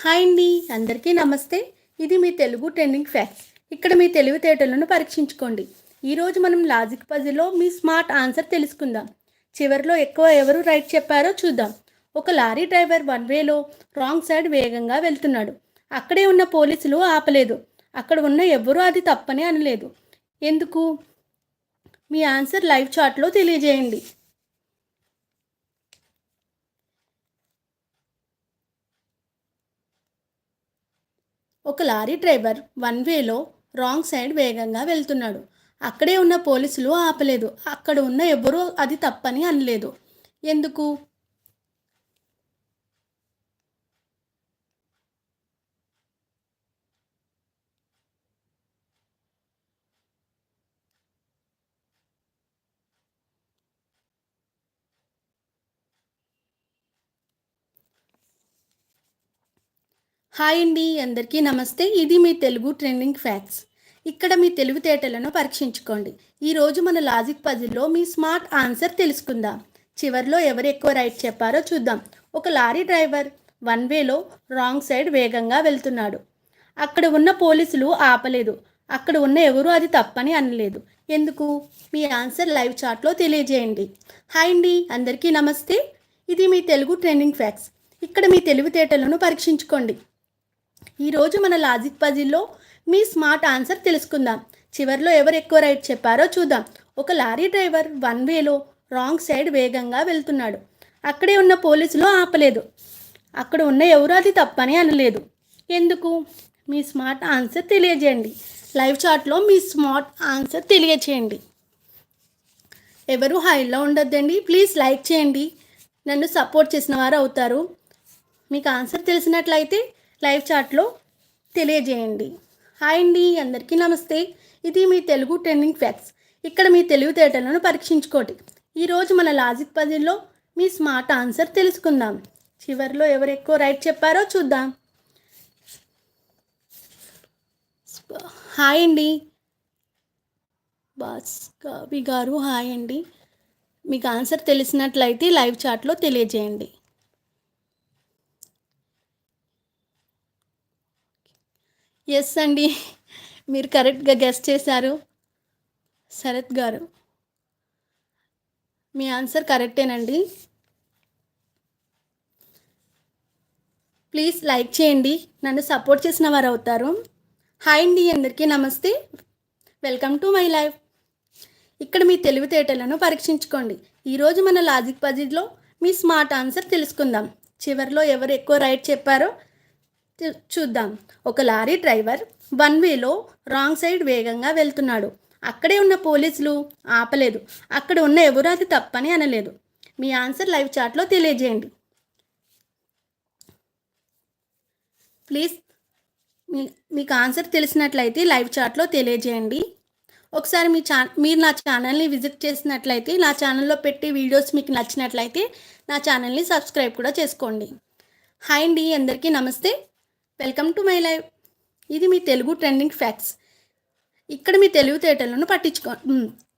Hi అండి అందరికీ నమస్తే. ఇది మీ తెలుగు ట్రెండింగ్ ఫ్యాక్ట్స్ ఇక్కడ మీ తెలివితేటలను పరీక్షించుకోండి. ఈరోజు మనం లాజిక్ పజిల్లో మీ స్మార్ట్ ఆన్సర్ తెలుసుకుందాం. చివరిలో ఎక్కువ ఎవరు రైట్ చెప్పారో చూద్దాం. ఒక లారీ డ్రైవర్ వన్ వేలో రాంగ్ సైడ్ వేగంగా వెళ్తున్నాడు. అక్కడే ఉన్న పోలీసులు ఆపలేదు. అక్కడ ఉన్న ఎవ్వరూ అది తప్పని అనలేదు. ఎందుకు? మీ ఆన్సర్ లైవ్ చాట్లో తెలియజేయండి. ఒక లారీ డ్రైవర్ వన్ వేలో రాంగ్ సైడ్ వేగంగా వెళ్తున్నాడు. అక్కడే ఉన్న పోలీసులు ఆపలేదు. అక్కడ ఉన్న ఎవరూ అది తప్పని అనలేదు. ఎందుకు? హాయ్ అండి అందరికీ నమస్తే. ఇది మీ తెలుగు ట్రెండింగ్ ఫ్యాక్ట్స్. ఇక్కడ మీ తెలివితేటలను పరీక్షించుకోండి. ఈరోజు మన లాజిక్ పజిల్లో మీ స్మార్ట్ ఆన్సర్ తెలుసుకుందాం. చివరిలో ఎవరు ఎక్కువ రైట్ చెప్పారో చూద్దాం. ఒక లారీ డ్రైవర్ వన్ వేలో రాంగ్ సైడ్ వేగంగా వెళ్తున్నాడు. అక్కడ ఉన్న పోలీసులు ఆపలేదు. అక్కడ ఉన్న ఎవరు అది తప్పని అనలేదు. ఎందుకు? మీ ఆన్సర్ లైవ్ చాట్లో తెలియజేయండి. హాయ్ అండి అందరికీ నమస్తే. ఇది మీ తెలుగు ట్రెండింగ్ ఫ్యాక్ట్స్. ఇక్కడ మీ తెలివితేటలను పరీక్షించుకోండి. ఈరోజు మన లాజిక్ పజిల్లో మీ స్మార్ట్ ఆన్సర్ తెలుసుకుందాం. చివరిలో ఎవరు ఎక్కువ రైట్ చెప్పారో చూద్దాం. ఒక లారీ డ్రైవర్ వన్ వేలో రాంగ్ సైడ్ వేగంగా వెళ్తున్నాడు. అక్కడే ఉన్న పోలీసులు ఆపలేదు. అక్కడ ఉన్న ఎవరు అది తప్పని అనలేదు. ఎందుకు? మీ స్మార్ట్ ఆన్సర్ తెలియజేయండి. లైవ్ చాట్లో మీ స్మార్ట్ ఆన్సర్ తెలియచేయండి. ఎవరు హైలో ఉండొద్దండి? ప్లీజ్ లైక్ చేయండి. నన్ను సపోర్ట్ చేసిన వారు అవుతారు. మీకు ఆన్సర్ తెలిసినట్లయితే లైవ్ చాట్లో తెలియజేయండి. హాయ్ అండి అందరికీ నమస్తే. ఇది మీ తెలుగు ట్రెండింగ్ ఫ్యాక్ట్స్. ఇక్కడ మీ తెలివితేటలను పరీక్షించుకోండి. ఈరోజు మన లాజిక్ పజిల్లో మీ స్మార్ట్ ఆన్సర్ తెలుసుకుందాం. చివరిలో ఎవరు ఎక్కువ రైట్ చెప్పారో చూద్దాం. హాయ్ అండి. బాస్ కవి గారు హాయ్ అండి. మీకు ఆన్సర్ తెలిసినట్లయితే లైవ్ చాట్లో తెలియజేయండి. ఎస్ అండి. మీరు కరెక్ట్గా గెస్ట్ చేశారు. శరత్ గారు. మీ ఆన్సర్ కరెక్టేనండి ప్లీజ్ లైక్ చేయండి. నన్ను సపోర్ట్ చేసిన వారు అవుతారు. హాయ్ అండి అందరికీ. నమస్తే. వెల్కమ్ టు మై లైఫ్ ఇక్కడ మీ తెలివితేటలను పరీక్షించుకోండి. ఈరోజు మన లాజిక్ పజిల్లో మీ స్మార్ట్ ఆన్సర్ తెలుసుకుందాం. చివరిలో ఎవరు ఎక్కువ రైట్ చెప్పారో చూద్దాం. ఒక లారీ డ్రైవర్ వన్ వేలో రాంగ్ సైడ్ వేగంగా వెళ్తున్నాడు. అక్కడే ఉన్న పోలీసులు ఆపలేదు. అక్కడ ఉన్న ఎవరు అది తప్పని అనలేదు. మీ ఆన్సర్ లైవ్ చాట్లో తెలియజేయండి. ప్లీజ్ మీ మీకు ఆన్సర్ తెలిసినట్లయితే లైవ్ చాట్లో తెలియజేయండి. ఒకసారి మీ ఛా మీరు నా ఛానల్ని విజిట్ చేసినట్లయితే నా ఛానల్లో పెట్టే వీడియోస్ మీకు నచ్చినట్లయితే నా ఛానల్ని సబ్స్క్రైబ్ కూడా చేసుకోండి. హాయ్ అండి అందరికీ నమస్తే. Welcome to my live. ఇది మీ తెలుగు ట్రెండింగ్ ఫ్యాక్ట్స్. ఇక్కడ మీ తెలివితేటలను పట్టించుకో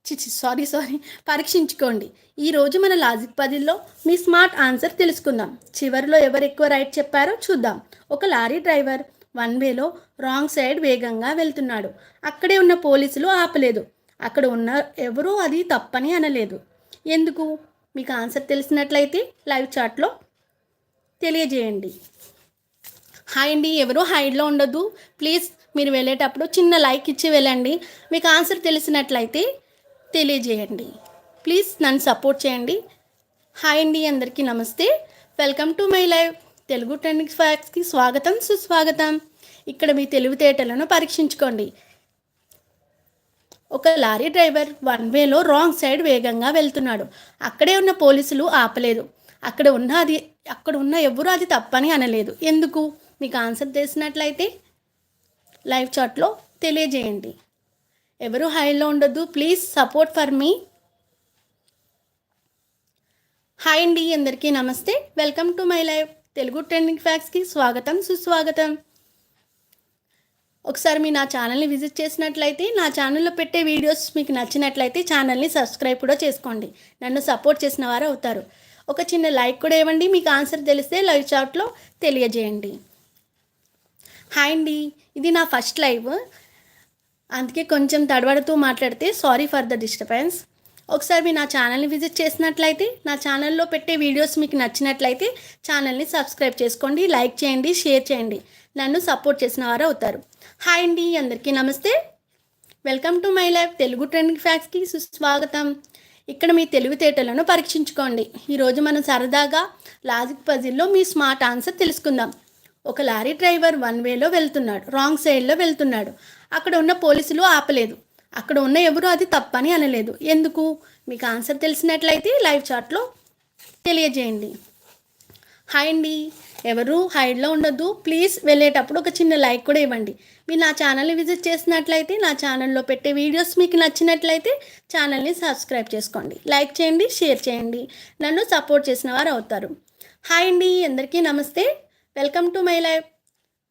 చిచి సారీ సారీ పరీక్షించుకోండి. ఈరోజు మన లాజిక్ పదిల్లో మీ స్మార్ట్ ఆన్సర్ తెలుసుకుందాం. చివరిలో ఎవరు ఎక్కువ రైట్ చెప్పారో చూద్దాం. ఒక లారీ డ్రైవర్ వన్ వేలో రాంగ్ సైడ్ వేగంగా వెళ్తున్నాడు. అక్కడే ఉన్న పోలీసులు ఆపలేదు. అక్కడ ఉన్న ఎవరూ అది తప్పని అనలేదు. ఎందుకు? మీకు ఆన్సర్ తెలిసినట్లయితే లైవ్ చాట్లో తెలియజేయండి. హాయ్ అండి ఎవరు హైడ్లో ఉండొద్దు. ప్లీజ్ మీరు వెళ్ళేటప్పుడు చిన్న లైక్ ఇచ్చి వెళ్ళండి. మీకు ఆన్సర్ తెలిసినట్లయితే తెలియజేయండి. ప్లీజ్ నన్ను సపోర్ట్ చేయండి. హాయ్ అండి అందరికీ నమస్తే. Welcome to my live. Telugu trending ఫ్యాక్స్కి స్వాగతం సుస్వాగతం. ఇక్కడ మీ తెలివితేటలను పరీక్షించుకోండి. ఒక లారీ డ్రైవర్ వన్ వేలో రాంగ్ సైడ్ వేగంగా వెళ్తున్నాడు. అక్కడే ఉన్న పోలీసులు ఆపలేదు. అక్కడ ఉన్న అది అక్కడ ఉన్న ఎవరు అది తప్పని అనలేదు. ఎందుకు? మీకు ఆన్సర్ తెలిసినట్లయితే లైవ్ చాట్లో తెలియజేయండి. ఎవరు హైలో ఉండొద్దు please support for me hi అండి అందరికీ నమస్తే. Welcome to my live Telugu trending ఫ్యాక్స్కి స్వాగతం సుస్వాగతం. ఒకసారి మీ నా ఛానల్ని విజిట్ చేసినట్లయితే నా ఛానల్లో పెట్టే వీడియోస్ మీకు నచ్చినట్లయితే ఛానల్ని సబ్స్క్రైబ్ కూడా చేసుకోండి. నన్ను సపోర్ట్ చేసిన వారు అవుతారు. ఒక చిన్న లైక్ కూడా ఇవ్వండి మీకు ఆన్సర్ తెలిస్తే లైవ్ చాట్లో తెలియజేయండి. హాయ్ అండి. ఇది నా ఫస్ట్ లైవ్. అందుకే కొంచెం తడబడుతూ మాట్లాడితే సారీ ఫర్ ద డిస్టర్బెన్స్. ఒకసారి మీరు నా ఛానల్ని విజిట్ చేసినట్లయితే నా ఛానల్లో పెట్టే వీడియోస్ మీకు నచ్చినట్లయితే ఛానల్ని సబ్స్క్రైబ్ చేసుకోండి లైక్ చేయండి షేర్ చేయండి. నన్ను సపోర్ట్ చేసిన వారు అవుతారు. హాయ్ అండి అందరికీ నమస్తే. Welcome to my life Telugu trending ఫ్యాక్స్కి సుస్వాగతం. ఇక్కడ మీ తెలివితేటలను పరీక్షించుకోండి. ఈరోజు మనం సరదాగా లాజిక్ పజిల్లో మీ స్మార్ట్ ఆన్సర్ తెలుసుకుందాం. ఒక లారీ డ్రైవర్ వన్ వేలో వెళ్తున్నాడు రాంగ్ సైడ్లో వెళ్తున్నాడు. అక్కడ ఉన్న పోలీసులు ఆపలేదు. అక్కడ ఉన్న ఎవరు అది తప్పని అనలేదు. ఎందుకు? మీకు ఆన్సర్ తెలిసినట్లయితే లైవ్ చాట్లో తెలియజేయండి. హాయ్ అండి. ఎవరు హైడ్లో ఉండొద్దు ప్లీజ్ వెళ్ళేటప్పుడు ఒక చిన్న లైక్ కూడా ఇవ్వండి. మీరు నా ఛానల్ని విజిట్ చేసినట్లయితే నా ఛానల్లో పెట్టే వీడియోస్ మీకు నచ్చినట్లయితే ఛానల్ని సబ్స్క్రైబ్ చేసుకోండి. లైక్ చేయండి షేర్ చేయండి. నన్ను సపోర్ట్ చేసిన వారు అవుతారు. హాయ్ అండి. అందరికీ నమస్తే. Welcome to my life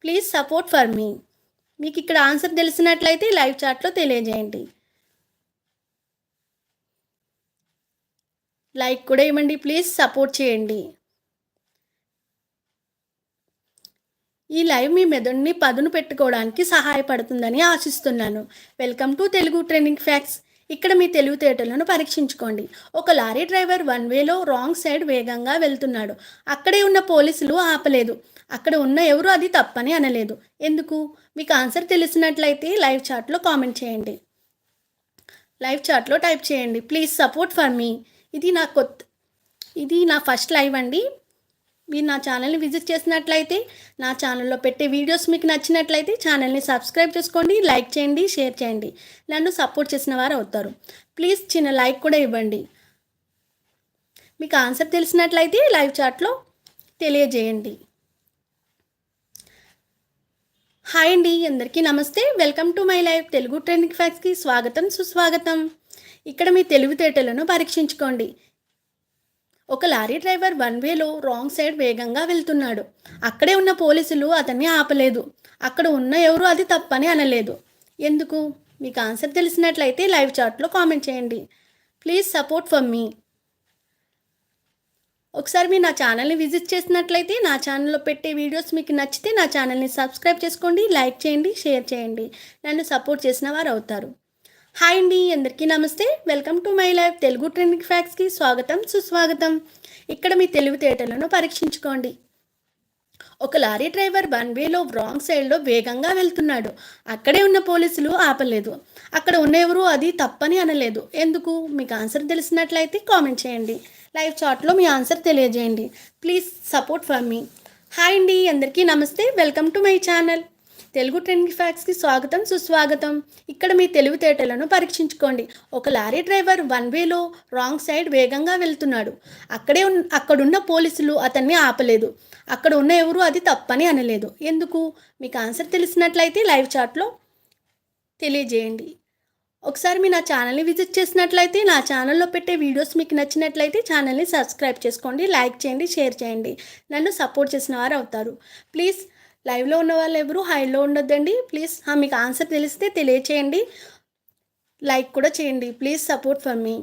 please support for మీ మీకు ఇక్కడ ఆన్సర్ తెలిసినట్లయితే లైవ్ చాట్లో తెలియజేయండి. లైక్ కూడా ఇవ్వండి ప్లీజ్ సపోర్ట్ చేయండి. ఈ లైవ్ మీ మెదడుని పదును పెట్టుకోవడానికి సహాయపడుతుందని ఆశిస్తున్నాను. Welcome to Telugu training facts ఇక్కడ మీ తెలివితేటలను పరీక్షించుకోండి. ఒక లారీ డ్రైవర్ వన్ వేలో రాంగ్ సైడ్ వేగంగా వెళ్తున్నాడు. అక్కడే ఉన్న పోలీసులు ఆపలేదు. అక్కడ ఉన్న ఎవరు అది తప్పని అనలేదు. ఎందుకు? మీకు ఆన్సర్ తెలిసినట్లయితే లైవ్ చాట్లో కామెంట్ చేయండి. లైవ్ చాట్లో టైప్ చేయండి. ప్లీజ్ సపోర్ట్ ఫర్ మీ. ఇది నా కొత్త ఇది నా ఫస్ట్ లైవ్ అండి. మీరు నా ఛానల్ని విజిట్ చేసినట్లయితే నా ఛానల్లో పెట్టే వీడియోస్ మీకు నచ్చినట్లయితే ఛానల్ని సబ్స్క్రైబ్ చేసుకోండి లైక్ చేయండి షేర్ చేయండి. నన్ను సపోర్ట్ చేసిన వారు అవుతారు. ప్లీజ్ చిన్న లైక్ కూడా ఇవ్వండి. మీకు ఆన్సర్ తెలిసినట్లయితే లైవ్ చాట్లో తెలియజేయండి. హాయ్ అండి అందరికీ నమస్తే. Welcome to my life Telugu trending ఫ్యాక్స్కి స్వాగతం సుస్వాగతం. ఇక్కడ మీ తెలివితేటలను పరీక్షించుకోండి. ఒక లారీ డ్రైవర్ వన్ వేలో రాంగ్ సైడ్ వేగంగా వెళ్తున్నాడు. అక్కడే ఉన్న పోలీసులు అతన్ని ఆపలేదు. అక్కడ ఉన్న ఎవరు అది తప్పని అనలేదు. ఎందుకు? మీకు ఆన్సర్ తెలిసినట్లయితే లైవ్ చాట్లో కామెంట్ చేయండి. ప్లీజ్ సపోర్ట్ ఫర్ మీ. ఒకసారి మీరు నా ఛానల్ని విజిట్ చేసినట్లయితే నా ఛానల్లో పెట్టే వీడియోస్ మీకు నచ్చితే నా ఛానల్ని సబ్స్క్రైబ్ చేసుకోండి లైక్ చేయండి షేర్ చేయండి. నన్ను సపోర్ట్ చేసిన వారు అవుతారు. హాయ్ అండి అందరికీ నమస్తే. Welcome to my life. Telugu trending ఫ్యాక్స్కి స్వాగతం సుస్వాగతం. ఇక్కడ మీ తెలివితేటలను పరీక్షించుకోండి. ఒక లారీ డ్రైవర్ వన్ వేలో రాంగ్ సైడ్లో వేగంగా వెళ్తున్నాడు. అక్కడే ఉన్న పోలీసులు ఆపలేదు. అక్కడ ఉన్న ఎవరు అది తప్పని అనలేదు. ఎందుకు? మీకు ఆన్సర్ తెలిసినట్లయితే కామెంట్ చేయండి. లైవ్ చాట్లో మీ ఆన్సర్ తెలియజేయండి. Please support for me. Hi అండి అందరికీ నమస్తే. Welcome to my channel. Telugu trending ఫ్యాక్స్కి స్వాగతం సుస్వాగతం. ఇక్కడ మీ తెలివితేటలను పరీక్షించుకోండి. ఒక లారీ డ్రైవర్ వన్ వేలో రాంగ్ సైడ్ వేగంగా వెళ్తున్నాడు. అక్కడే ఉన్ అక్కడున్న పోలీసులు అతన్ని ఆపలేదు. అక్కడ ఉన్న ఎవరు అది తప్పని అనలేదు. ఎందుకు? మీకు ఆన్సర్ తెలిసినట్లయితే లైవ్ చాట్లో తెలియజేయండి. ఒకసారి మీ నా ఛానల్ని విజిట్ చేసినట్లయితే నా ఛానల్లో పెట్టే వీడియోస్ మీకు నచ్చినట్లయితే ఛానల్ని సబ్స్క్రైబ్ చేసుకోండి లైక్ చేయండి షేర్ చేయండి. నన్ను సపోర్ట్ చేసిన వారు అవుతారు. ప్లీజ్ లైవ్లో ఉన్న వాళ్ళు ఎవరు హైలో ఉండొద్దండి. ప్లీజ్ మీకు ఆన్సర్ తెలిస్తే తెలియచేయండి. లైక్ కూడా చేయండి. Please support for me.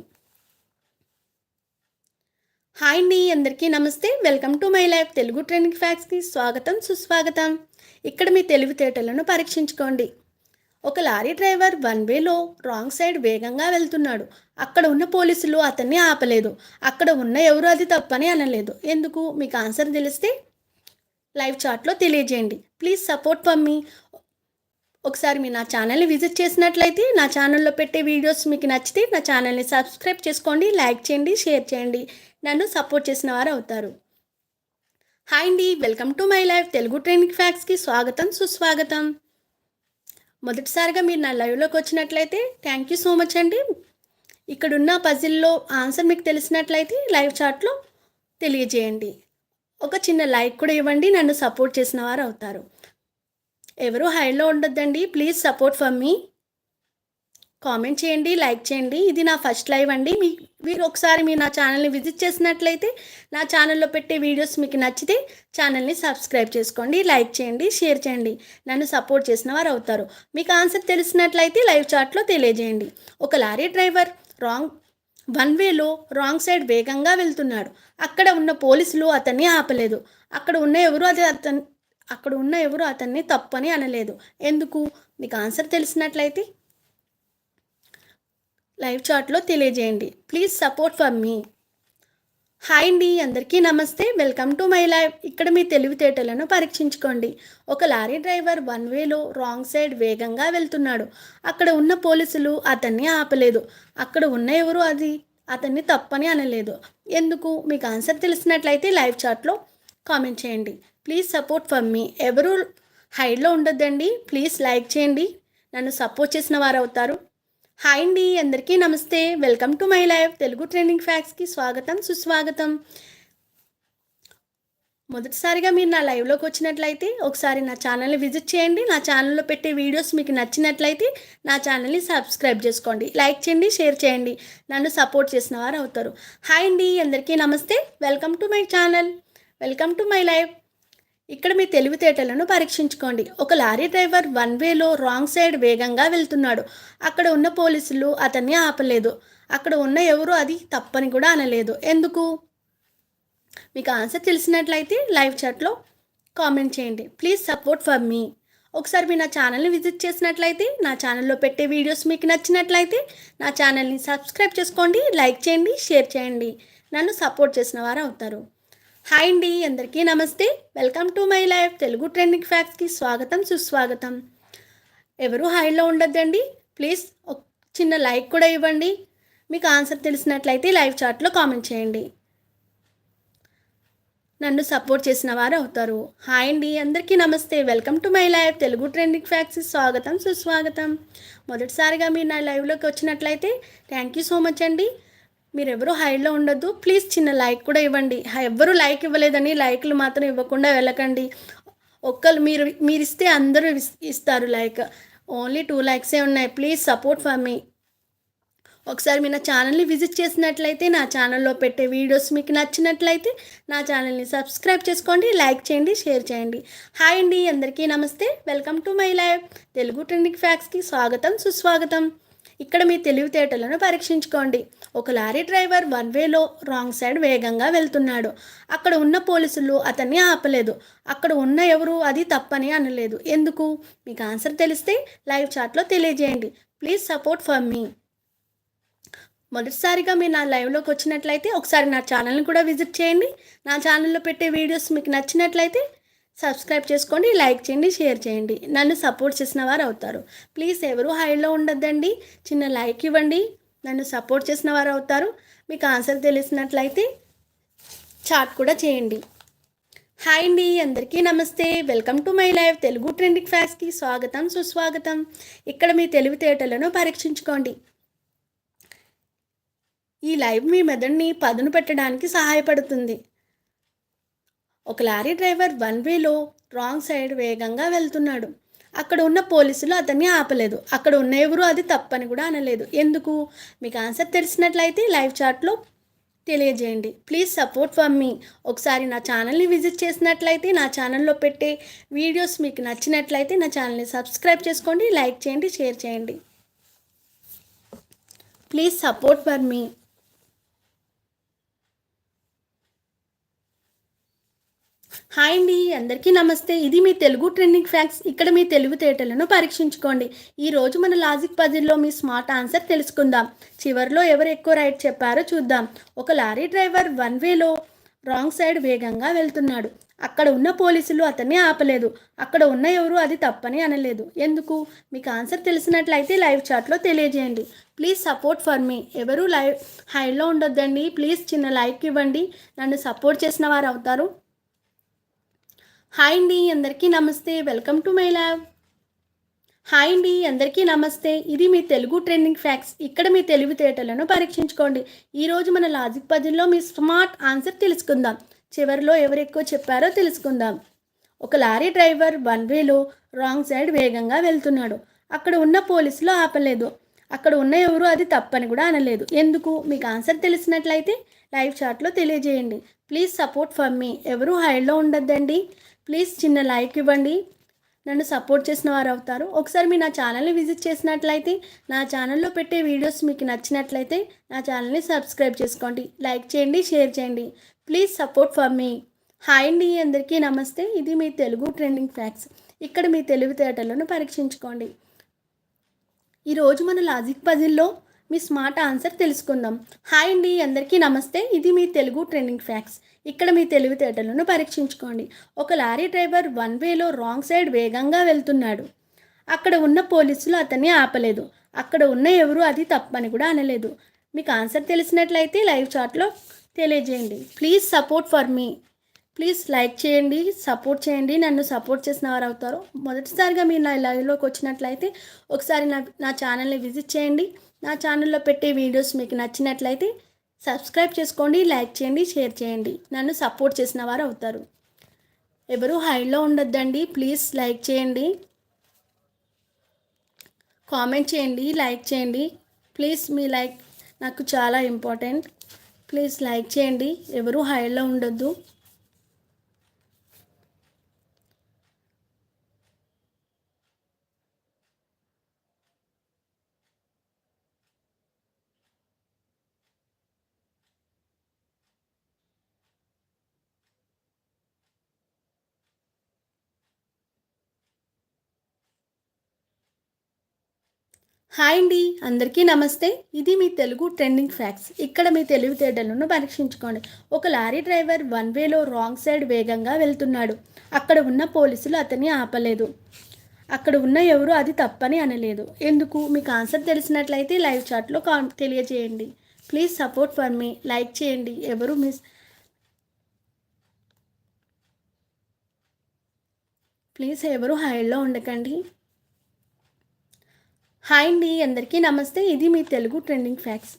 Hi అండి అందరికీ నమస్తే. Welcome to my life Telugu trending ఫ్యాక్స్కి స్వాగతం సుస్వాగతం. ఇక్కడ మీ తెలివితేటలను పరీక్షించుకోండి. ఒక లారీ డ్రైవర్ వన్ వేలో రాంగ్ సైడ్ వేగంగా వెళ్తున్నాడు. అక్కడ ఉన్న పోలీసులు అతన్ని ఆపలేదు. అక్కడ ఉన్న ఎవరు అది తప్పని అనలేదు. ఎందుకు? మీకు ఆన్సర్ తెలిస్తే లైవ్ చాట్లో తెలియజేయండి. ప్లీజ్ సపోర్ట్ పమ్మి ఒకసారి మీరు నా ఛానల్ని విజిట్ చేసినట్లయితే నా ఛానల్లో పెట్టే వీడియోస్ మీకు నచ్చితే నా ఛానల్ని సబ్స్క్రైబ్ చేసుకోండి లైక్ చేయండి షేర్ చేయండి. నన్ను సపోర్ట్ చేసిన వారు అవుతారు. హాయ్ అండి welcome to my life Telugu training ఫ్యాక్స్కి స్వాగతం సుస్వాగతం. మొదటిసారిగా మీరు నా లైవ్లోకి వచ్చినట్లయితే థ్యాంక్ యూ సో మచ్ అండి. ఇక్కడున్న పజిల్లో ఆన్సర్ మీకు తెలిసినట్లయితే లైవ్ చాట్లో తెలియజేయండి. ఒక చిన్న లైక్ కూడా ఇవ్వండి నన్ను సపోర్ట్ చేసిన వారు అవుతారు. ఎవరు హైలో ఉండొద్దండి ప్లీజ్ సపోర్ట్ ఫర్ మీ. కామెంట్ చేయండి లైక్ చేయండి. ఇది నా ఫస్ట్ లైవ్ అండి. మీ మీరు ఒకసారి మీరు నా ఛానల్ని విజిట్ చేసినట్లయితే నా ఛానల్లో పెట్టే వీడియోస్ మీకు నచ్చితే ఛానల్ని సబ్స్క్రైబ్ చేసుకోండి లైక్ చేయండి షేర్ చేయండి. నన్ను సపోర్ట్ చేసిన వారు అవుతారు. మీకు ఆన్సర్ తెలిసినట్లయితే లైవ్ చాట్లో తెలియజేయండి. ఒక లారీ డ్రైవర్ రాంగ్ వన్ వేలో రాంగ్ సైడ్ వేగంగా వెళ్తున్నాడు. అక్కడ ఉన్న పోలీసులు అతన్ని ఆపలేదు. అక్కడ ఉన్న ఎవరు అది అతను అక్కడ ఉన్న ఎవరు అతన్ని తప్పని అనలేదు. ఎందుకు? మీకు ఆన్సర్ తెలిసినట్లయితే లైవ్ చాట్లో తెలియజేయండి. Please support for me. Hi అండి అందరికీ నమస్తే. Welcome to my live. ఇక్కడ మీ తెలివితేటలను పరీక్షించుకోండి. ఒక లారీ డ్రైవర్ వన్ వేలో రాంగ్ సైడ్ వేగంగా వెళ్తున్నాడు. అక్కడ ఉన్న పోలీసులు అతన్ని ఆపలేదు. అక్కడ ఉన్న ఎవరు అది? అతన్ని తప్పని అనలేదు. ఎందుకు? మీకు ఆన్సర్ తెలిసినట్లయితే లైవ్ చాట్లో కామెంట్ చేయండి. ప్లీజ్ సపోర్ట్ ఫర్ మీ. ఎవరు హైడ్లో ఉండొద్దండి. ప్లీజ్ లైక్ చేయండి. నన్ను సపోర్ట్ చేసిన వారు అవుతారు. హాయ్ అండి అందరికీ నమస్తే. Welcome to my life. Telugu training ఫ్యాక్స్కి స్వాగతం సుస్వాగతం. మొదటిసారిగా మీరు నా లైవ్లోకి వచ్చినట్లయితే ఒకసారి నా ఛానల్ని విజిట్ చేయండి. నా ఛానల్లో పెట్టే వీడియోస్ మీకు నచ్చినట్లయితే నా ఛానల్ని సబ్స్క్రైబ్ చేసుకోండి. లైక్ చేయండి షేర్ చేయండి. నన్ను సపోర్ట్ చేసిన వారు అవుతారు. హాయ్ అండి అందరికీ నమస్తే. Welcome to my channel welcome to my life. ఇక్కడ మీ తెలివితేటలను పరీక్షించుకోండి. ఒక లారీ డ్రైవర్ వన్ వేలో రాంగ్ సైడ్ వేగంగా వెళ్తున్నాడు. అక్కడ ఉన్న పోలీసులు అతన్ని ఆపలేదు. అక్కడ ఉన్న ఎవరు అది తప్పని కూడా అనలేదు. ఎందుకు? మీకు ఆన్సర్ తెలిసినట్లయితే లైవ్ చాట్లో కామెంట్ చేయండి. ప్లీజ్ సపోర్ట్ ఫర్ మీ. ఒకసారి మీరు నా ఛానల్ని విజిట్ చేసినట్లయితే నా ఛానల్లో పెట్టే వీడియోస్ మీకు నచ్చినట్లయితే నా ఛానల్ని సబ్స్క్రైబ్ చేసుకోండి లైక్ చేయండి షేర్ చేయండి. నన్ను సపోర్ట్ చేసిన వారు అవుతారు. హాయ్ అండి అందరికీ నమస్తే. Welcome to my life. Telugu trending ఫ్యాక్ట్స్కి స్వాగతం సుస్వాగతం. ఎవరు హాయిలో ఉండొద్దండి? ప్లీజ్ ఒక చిన్న లైక్ కూడా ఇవ్వండి. మీకు ఆన్సర్ తెలిసినట్లయితే లైవ్ చాట్లో కామెంట్ చేయండి. నన్ను సపోర్ట్ చేసిన వారు అవుతారు. హాయ్ అండి అందరికీ నమస్తే. Welcome to my life. Telugu trending facts స్వాగతం సుస్వాగతం. మొదటిసారిగా మీరు నా లైవ్లోకి వచ్చినట్లయితే థ్యాంక్ యూ సో మచ్ అండి. మీరు ఎవరు హైలో ఉండొద్దు. ప్లీజ్ చిన్న లైక్ కూడా ఇవ్వండి. ఎవరు లైక్ ఇవ్వలేదని లైక్లు మాత్రం ఇవ్వకుండా వెళ్ళకండి. ఒక్కరు మీరు మీరు ఇస్తే అందరూ ఇస్తారు లైక్. ఓన్లీ టూ లైక్సే ఉన్నాయి. ప్లీజ్ సపోర్ట్ ఫర్ మీ. ఒకసారి మీ నా ఛానల్ని విజిట్ చేసినట్లయితే నా ఛానల్లో పెట్టే వీడియోస్ మీకు నచ్చినట్లయితే నా ఛానల్ని సబ్స్క్రైబ్ చేసుకోండి లైక్ చేయండి షేర్ చేయండి. హాయ్ అండి అందరికీ నమస్తే. Welcome to my live Telugu trending ఫ్యాక్స్కి స్వాగతం సుస్వాగతం. ఇక్కడ మీ తెలివితేటలను పరీక్షించుకోండి. ఒక లారీ డ్రైవర్ వన్ వేలో రాంగ్ సైడ్ వేగంగా వెళ్తున్నాడు. అక్కడ ఉన్న పోలీసులు అతన్ని ఆపలేదు. అక్కడ ఉన్న ఎవరు అది తప్పని అనలేదు. ఎందుకు? మీకు ఆన్సర్ తెలిస్తే లైవ్ చాట్లో తెలియజేయండి. ప్లీజ్ సపోర్ట్ ఫర్ మీ. మొదటిసారిగా మీరు నా లైవ్లోకి వచ్చినట్లయితే ఒకసారి నా ఛానల్ని కూడా విజిట్ చేయండి. నా ఛానల్లో పెట్టే వీడియోస్ మీకు నచ్చినట్లయితే సబ్స్క్రైబ్ చేసుకోండి లైక్ చేయండి షేర్ చేయండి. నన్ను సపోర్ట్ చేసిన వారు అవుతారు. ప్లీజ్ ఎవరు హైలో ఉండొద్దండి. చిన్న లైక్ ఇవ్వండి. నన్ను సపోర్ట్ చేసిన వారు అవుతారు. మీకు ఆన్సర్ తెలిసినట్లయితే చాట్ కూడా చేయండి. హాయ్ అండి అందరికీ నమస్తే. Welcome to my live Telugu trending ఫ్యాక్స్కి స్వాగతం సుస్వాగతం. ఇక్కడ మీ తెలివితేటలను పరీక్షించుకోండి. ఈ లైవ్ మీ మెదడుని పదును పెట్టడానికి సహాయపడుతుంది. ఒక లారీ డ్రైవర్ వన్ వేలో రాంగ్ సైడ్ వేగంగా వెళ్తున్నాడు. అక్కడ ఉన్న పోలీసులు అతన్ని ఆపలేదు. అక్కడ ఉన్న ఎవరు అది తప్పని కూడా అనలేదు. ఎందుకు? మీకు ఆన్సర్ తెలిసినట్లయితే లైవ్ చాట్లో తెలియజేయండి. ప్లీజ్ సపోర్ట్ ఫర్ మీ. ఒకసారి నా ఛానల్ని విజిట్ చేసినట్లయితే నా ఛానల్లో పెట్టే వీడియోస్ మీకు నచ్చినట్లయితే నా ఛానల్ని సబ్స్క్రైబ్ చేసుకోండి లైక్ చేయండి షేర్ చేయండి. Please support for me. Hi అండి అందరికీ నమస్తే. ఇది మీ తెలుగు ట్రెండింగ్ ఫ్యాక్ట్స్. ఇక్కడ మీ తెలివితేటలను పరీక్షించుకోండి. ఈ రోజు మన లాజిక్ పజిల్లో మీ స్మార్ట్ ఆన్సర్ తెలుసుకుందాం. చివరిలో ఎవరు ఎక్కువ రైట్ చెప్పారో చూద్దాం. ఒక లారీ డ్రైవర్ వన్ వేలో రాంగ్ సైడ్ వేగంగా వెళ్తున్నాడు. అక్కడ ఉన్న పోలీసులు అతన్ని ఆపలేదు. అక్కడ ఉన్న ఎవరు అది తప్పని అనలేదు. ఎందుకు? మీకు ఆన్సర్ తెలిసినట్లయితే లైవ్ చాట్లో తెలియజేయండి. ప్లీజ్ సపోర్ట్ ఫర్ మీ. ఎవరు లైవ్ హైలో ఉండొద్దండి. ప్లీజ్ చిన్న లైక్ ఇవ్వండి. నన్ను సపోర్ట్ చేసిన వారు అవుతారు. హాయ్ అండి అందరికీ నమస్తే. Welcome to my lab hi అండి అందరికీ నమస్తే. ఇది మీ తెలుగు ట్రెండింగ్ ఫ్యాక్ట్స్. ఇక్కడ మీ తెలివితేటలను పరీక్షించుకోండి. ఈరోజు మన లాజిక్ పజిల్లో మీ స్మార్ట్ ఆన్సర్ తెలుసుకుందాం. చివరిలో ఎవరు ఎక్కువ చెప్పారో తెలుసుకుందాం. ఒక లారీ డ్రైవర్ వన్ వేలో రాంగ్ సైడ్ వేగంగా వెళ్తున్నాడు. అక్కడ ఉన్న పోలీసులు ఆపలేదు. అక్కడ ఉన్న ఎవరు అది తప్పని కూడా అనలేదు. ఎందుకు? మీకు ఆన్సర్ తెలిసినట్లయితే లైవ్ చాట్లో తెలియజేయండి. Please support for me. ఎవరు హైలో ఉండొద్దండి. ప్లీజ్ చిన్న లైక్ ఇవ్వండి. నన్ను సపోర్ట్ చేసిన వారు అవుతారు ఒకసారి మీరు నా ఛానల్ని విజిట్ చేసినట్లయితే నా ఛానల్లో పెట్టే వీడియోస్ మీకు నచ్చినట్లయితే నా ఛానల్ని సబ్స్క్రైబ్ చేసుకోండి. లైక్ చేయండి షేర్ చేయండి. Please support for me. Hi అండి అందరికీ నమస్తే. ఇది మీ తెలుగు ట్రెండింగ్ ఫ్యాక్ట్స్. ఇక్కడ మీ తెలివితేటలను పరీక్షించుకోండి. ఈరోజు మన లాజిక్ పజిల్లో మీ స్మార్ట్ ఆన్సర్ తెలుసుకుందాం. హాయ్ అండి అందరికీ నమస్తే. ఇది మీ తెలుగు ట్రెండింగ్ ఫ్యాక్స్ ఇక్కడ మీ తెలివితేటలను పరీక్షించుకోండి. ఒక లారీ డ్రైవర్ వన్ వేలో రాంగ్ సైడ్ వేగంగా వెళ్తున్నాడు. అక్కడ ఉన్న పోలీసులు అతన్ని ఆపలేదు. అక్కడ ఉన్న ఎవరు అది తప్పని కూడా అనలేదు. మీకు ఆన్సర్ తెలిసినట్లయితే లైవ్ చాట్లో తెలియజేయండి. Please support for me. Please like చేయండి సపోర్ట్ చేయండి. నన్ను సపోర్ట్ చేసిన వారు అవుతారు. మొదటిసారిగా మీరు నా లైవ్లోకి వచ్చినట్లయితే ఒకసారి నా నా ఛానల్ని విజిట్ చేయండి. నా ఛానల్లో పెట్టే వీడియోస్ మీకు నచ్చినట్లయితే సబ్స్క్రైబ్ చేసుకోండి లైక్ చేయండి షేర్ చేయండి. నన్ను సపోర్ట్ చేసిన వారు అవుతారు. ఎవరు హైలో ఉండొద్దండి. ప్లీజ్ లైక్ చేయండి. కామెంట్ చేయండి లైక్ చేయండి. ప్లీజ్ మీ లైక్ నాకు చాలా ఇంపార్టెంట్. ప్లీజ్ లైక్ చేయండి. ఎవరు హైలో ఉండొద్దు. హాయ్ అండి అందరికీ నమస్తే. ఇది మీ తెలుగు ట్రెండింగ్ ఫ్యాక్ట్స్ ఇక్కడ మీ తెలివితేటలను పరీక్షించుకోండి. ఒక లారీ డ్రైవర్ వన్ వేలో రాంగ్ సైడ్ వేగంగా వెళ్తున్నాడు. అక్కడ ఉన్న పోలీసులు అతన్ని ఆపలేదు. అక్కడ ఉన్న ఎవరు అది తప్పని అనలేదు. ఎందుకు? మీకు ఆన్సర్ తెలిసినట్లయితే లైవ్ చాట్లో కా తెలియజేయండి. Please support for me. Like చేయండి. ఎవరు మిస్? ప్లీజ్ ఎవరు హైల్లో ఉండకండి. హాయ్ అండి అందరికీ నమస్తే. ఇది మీ తెలుగు ట్రెండింగ్ ఫ్యాక్స్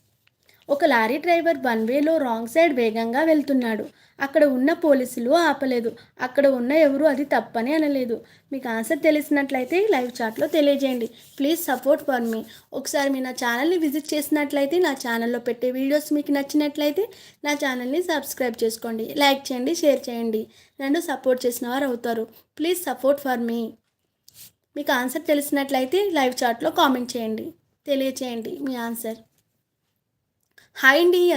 ఒక లారీ డ్రైవర్ వన్ వేలో రాంగ్ సైడ్ వేగంగా వెళ్తున్నాడు. అక్కడ ఉన్న పోలీసులు ఆపలేదు. అక్కడ ఉన్న ఎవరు అది తప్పని అనలేదు. మీకు ఆన్సర్ తెలిసినట్లయితే లైవ్ చాట్లో తెలియజేయండి. Please support for me. ఒకసారి మీ నా ఛానల్ని విజిట్ చేసినట్లయితే నా ఛానల్లో పెట్టే వీడియోస్ మీకు నచ్చినట్లయితే నా ఛానల్ని సబ్స్క్రైబ్ చేసుకోండి. లైక్ చేయండి షేర్ చేయండి. నన్ను సపోర్ట్ చేసిన వారు అవుతారు. Please support for me. మీకు ఆన్సర్ తెలిసినట్లయితే లైవ్ చాట్లో కామెంట్ చేయండి. తెలియచేయండి మీ ఆన్సర్. హాయ్ అండి అందరికీ